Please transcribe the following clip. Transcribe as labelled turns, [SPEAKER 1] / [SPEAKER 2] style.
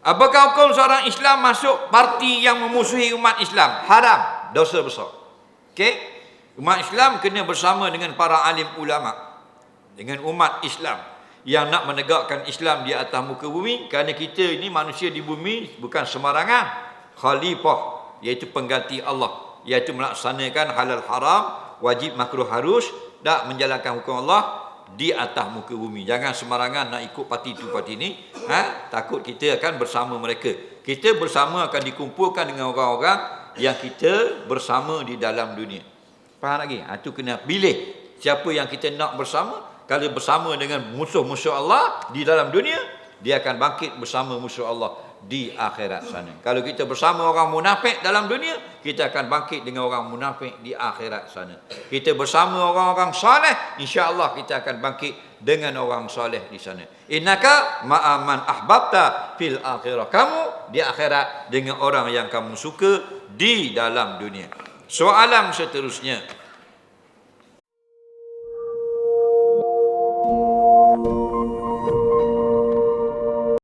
[SPEAKER 1] Apakah hukum seorang Islam masuk parti yang memusuhi umat Islam? Haram, dosa besar. Okey? Umat Islam kena bersama dengan para alim ulama. Dengan umat Islam yang nak menegakkan Islam di atas muka bumi kerana kita ini manusia di bumi bukan sembarangan khalifah iaitu pengganti Allah iaitu melaksanakan halal haram wajib makruh harus tak menjalankan hukum Allah di atas muka bumi. Jangan sembarangan nak ikut parti tu parti ni. Ha? Takut kita akan bersama mereka. Kita bersama akan dikumpulkan dengan orang-orang yang kita bersama di dalam dunia. Faham lagi? Ha, tu kena pilih siapa yang kita nak bersama. Kalau bersama dengan musuh-musuh Allah di dalam dunia, dia akan bangkit bersama musuh Allah di akhirat sana. Kalau kita bersama orang munafik dalam dunia, kita akan bangkit dengan orang munafik di akhirat sana. Kita bersama orang-orang soleh, insya-Allah kita akan bangkit dengan orang soleh di sana. Innaka ma'aman ahbabta fil akhirah. Kamu di akhirat dengan orang yang kamu suka di dalam dunia. Soalan seterusnya,